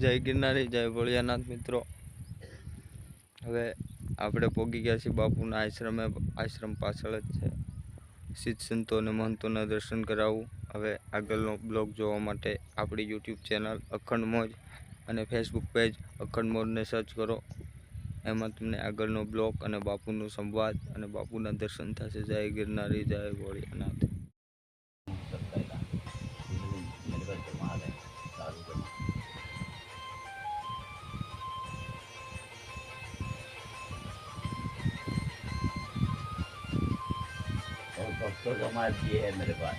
જય ગિરનારી, જય ભોળિયાનાથ મિત્રો. હવે આપણે પોગી ગયા છીએ બાપુના આશ્રમે, આશ્રમ પાછળ જ છે. સિદ્ધ સંતો અને મહંતોના દર્શન કરાવવું હવે આગળનો બ્લોગ જોવા માટે આપણી યુટ્યુબ ચેનલ અખંડ મોજ અને ફેસબુક પેજ અખંડ મોજને સર્ચ કરો. એમાં તમને આગળનો બ્લોગ અને બાપુનો સંવાદ અને બાપુના દર્શન થશે. જય ગિરનારી, જય ભોળિયાનાથ. भक्तों का मार ये है मेरे पास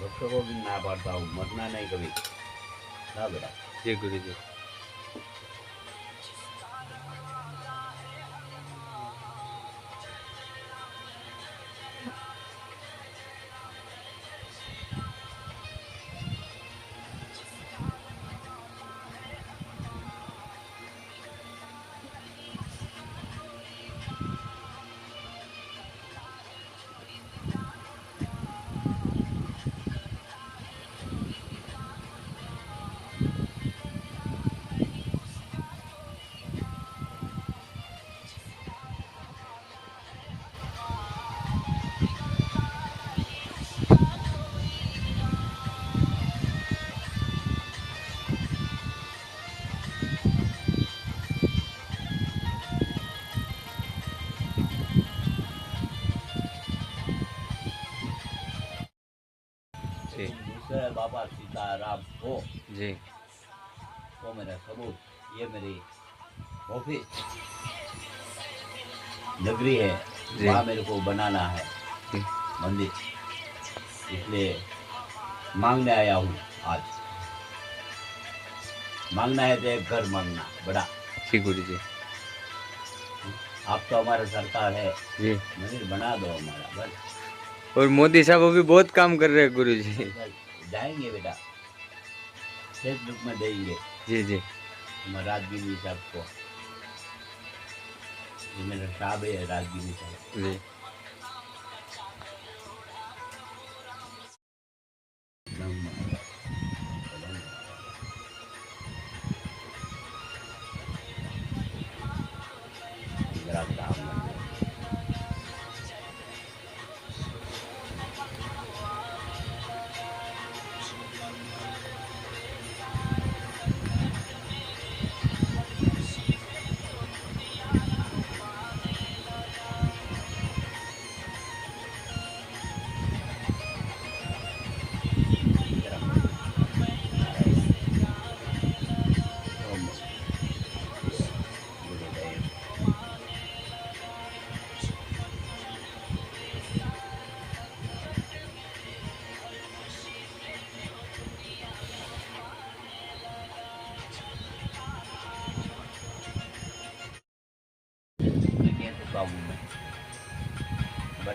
भक्तों को भी ना पाड़ता हूँ मरना नहीं कभी ना बेटा जी गुरु जी बाबा सीताराम को जी। वो मेरा सबूत ये मेरी ऑफ़िस नगरी है वहाँ मेरे को बनाना है। मंदिर। इसलिए मांगने आया हूँ आज। मांगना है तो एक घर मांगना बड़ा। ठीक गुरु जी आप तो हमारे सरकार है। मंदिर बना दो हमारा बस। और मोदी साहब अभी बहुत काम कर रहे हैं गुरु जी जाएंगे बेटा फेसबुक में देंगे जी जी हमारे राजगिरी साहब को ये मेरा साहब है राजगिरी साहब जी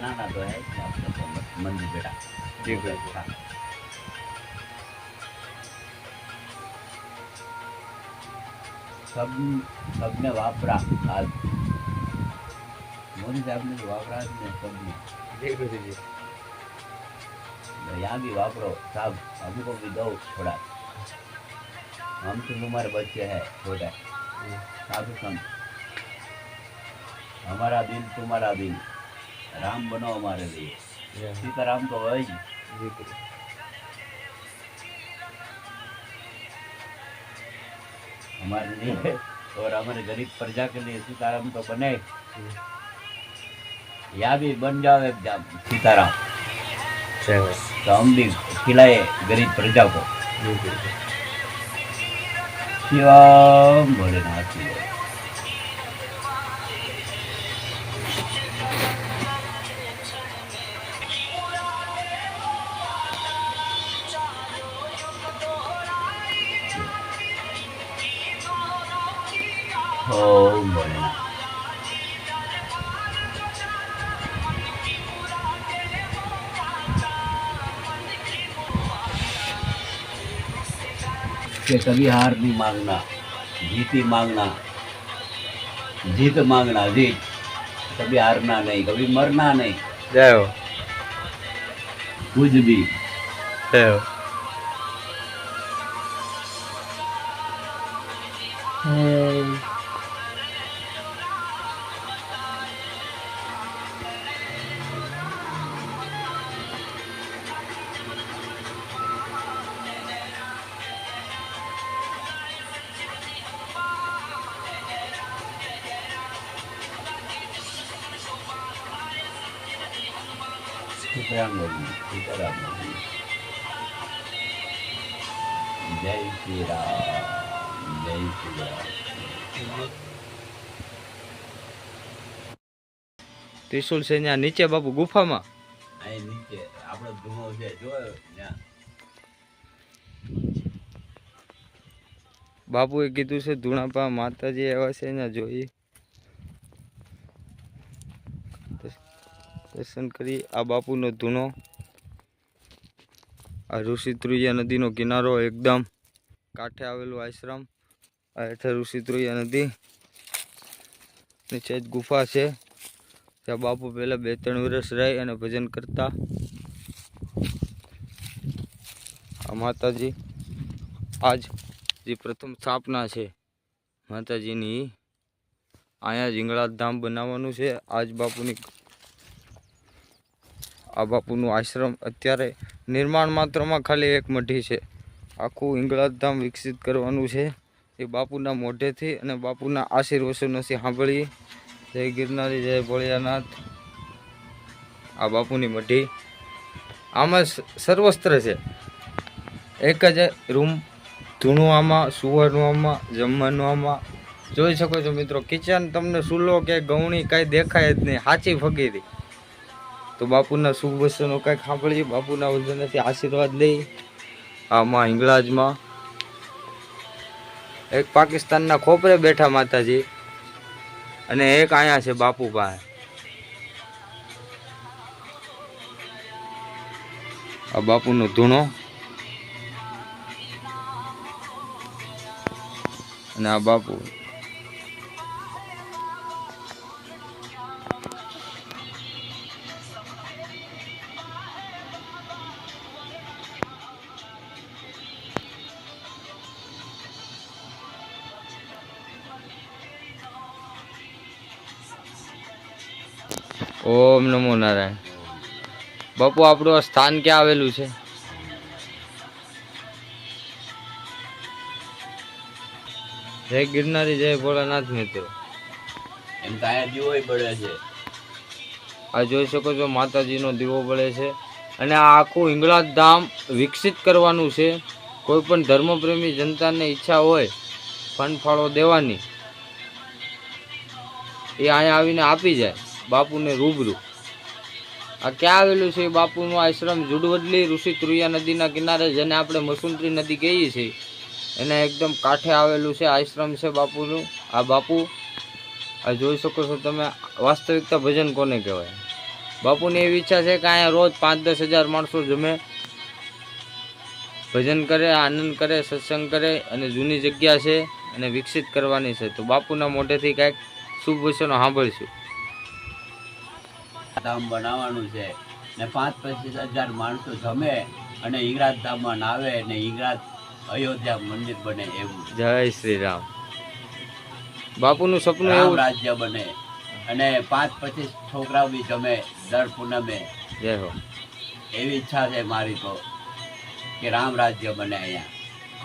बनाना तो है मंदिर बेटा जी, बहुत बिल्कुल। अच्छा। सब सबने वापरा आज। मोदी साहब ने वापरा જ ને सबने जी गुरुजी तो यहाँ भी वापरो साहब हमको भी दो थोड़ा हम तो तुम्हारे बच्चे हैं छोटे। साधु संत। हमारा दिल तुम्हारा दिल राम बनो हमारे लिए सीताराम तो है ही जी गुरु हमारे लिए और हमारे गरीब प्रजा के लिए सीताराम तो बने या भी बन जाओ एक जा- सीताराम जय हो तो हम भी खिलाए गरीब प्रजा को जी गुरुजी शिवम भोलेनाथ की Oh કે કભી હાર નહીં માંગના જીતી માંગના જીત માંગના જીત કભી હારના નહીં કભી મરના નહીં જયો કુછ બી જયો હમ ત્રિશુલ છે ત્યાં નીચે બાપુ, ગુફામાં? અહીં નીચે બાપુએ કીધું છે ધૂણાપા માતાજી એવા છે ત્યાં જોઈએ. દર્શન કરી આ બાપુનો ધૂનો આ ઋષિ ત્રુયા નદીનો કિનારો એકદમ કાંઠે આવેલું આશ્રમ. આ હેઠળ ઋષિ ત્રુયા નદી. નીચે જ ગુફા છે. ત્યાં બાપુ પહેલાં બે ત્રણ વર્ષ રહી અને ભજન કરતા. આ માતાજી આજ જે પ્રથમ સ્થાપના છે. માતાજીની અહીંયા જીંગળા ધામ બનાવવાનું છે. આજ બાપુની આ બાપુનું આશ્રમ અત્યારે નિર્માણ માત્રમાં ખાલી એક મઢી છે. આખું ધામ વિકસિત કરવાનું છે. એ બાપુના મોઢેથી અને બાપુના આશીર્વચનોથી સાંભળીએ જય ગિરનારી, જય ભોળિયાનાથ. આ બાપુની મઢી. આમાં સર્વસ્ત્ર છે. એક જ રૂમ, ધૂણું આમાં સુવાનું આમાં, જમવાનું આમાં. જોઈ શકો છો મિત્રો, કિચન તમને સુલો કે ગૌણી કાંઈ દેખાય જ નહીં. સાચી ફગીરી તો બાપુના શુભ વચનો કાંઈક સાંભળીએ, બાપુના વચનથી આશીર્વાદ લઈ આમાં હિંગળાજમાં એક પાકિસ્તાનના ખોપરે બેઠા માતાજી અને એક અહીંયા છે બાપુ પાસે. આ બાપુનો ધૂણો અને આ બાપુ ઓમ નમો નારાયણ. બાપુ આપણું આ સ્થાન ક્યાં આવેલું છે? જય ગિરનારી જય ભોળાનાથ મિત્રો. એમ તો અહીંયા દીવોય બળે છે. આ જોઈ શકો છો માતાજીનો દીવો બળે છે. અને આ આખું હિંગળાજ ધામ વિકસિત કરવાનું છે. કોઈ પણ ધર્મપ્રેમી જનતાને ઈચ્છા હોય ફંડ ફાળો દેવાની એ અહીંયા આવીને આપી જાય. બાપુને રૂબરૂ. આ ક્યાં આવેલું છે? બાપુનો આશ્રમ જુડવડલી ઋષિ ત્રુયા નદીના કિનારે, જેને આપણે મસુંદરી નદી કહીએ છીએ. એને એકદમ કાંઠે આવેલું છે, આશ્રમ છે બાપુનું. આ બાપુ, આ જોઈ શકો છો તમે, વાસ્તવિકતા ભજન કોને કહેવાય? બાપુની એવી ઈચ્છા છે કે અહીંયા રોજ પાંચ દસ હજાર માણસો જમે, ભજન કરે, આનંદ કરે, સત્સંગ કરે અને જૂની જગ્યા છે અને વિકસિત કરવાની છે. તો બાપુના મોઢેથી કાંઈક શુભ વચનો સાંભળીશું. ધામ બનાવવાનું છે. ને પાંચ પચીસ હજાર માણસો જમે અને હિંગરાજ ધામમાં નાવે ને હિંગરાજ અયોધ્યા મંદિર બને એવું. જય શ્રી રામ. બાપુનું સપનું એવું રાજ્ય બને. અને પાંચ પચીસ છોકરાઓ બી જમે દર પૂનમે. જય હો. એવી ઈચ્છા છે મારી તો કે રામ રાજ્ય બને અહીંયા.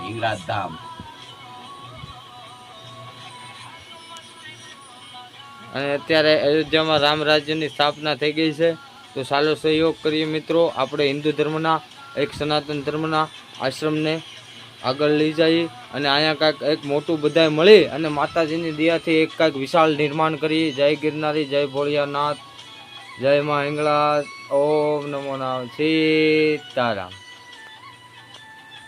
હિંગરાજ ધામ. અને અત્યારે અયોધ્યામાં રામ રાજ્યની સ્થાપના થઈ ગઈ છે. તો ચાલો સહયોગ કરીએ મિત્રો. આપણે હિન્દુ ધર્મના, એક સનાતન ધર્મના આશ્રમને આગળ લઈ જઈએ અને અહીંયા કાંઈક એક મોટું બધાય મળી અને માતાજીની દયાથી એક કાંઈક વિશાળ નિર્માણ કરીએ. જય ગિરનારી, જય ભોળિયાનાથ, જય મા હિંગળા ઓમ નમો નામ. સીતારામ.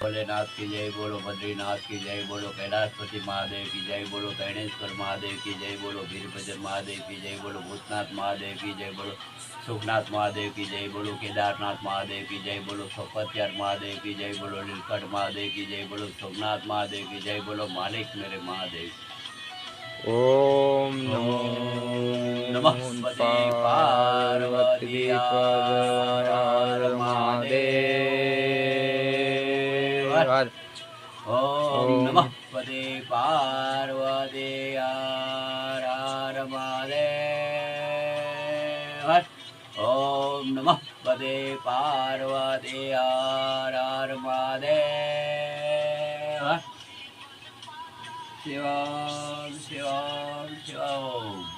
भोलेनाथ की जय बोलो बद्रीनाथ की जय बोलो कैलाशपति महादेव की जय बोलो कैणेश्वर महादेव की जय बोलो वीरभद्र महादेव की जय बोलो भूतनाथ महादेव की जय बोलो सुखनाथ महादेव की जय बोलो केदारनाथ महादेव की जय बोलो सोपत्यार महादेव की जय बोलो नीलकंठ महादेव की जय बोलो सोमनाथ महादेव की जय बोलो मालिक मेरे महादेव ओम नमः पार्वती હર મહાદેવ ઓમ નમઃ પદે પાર્વતી હર હર મહાદેવ શિવમ શિવમ શિવમ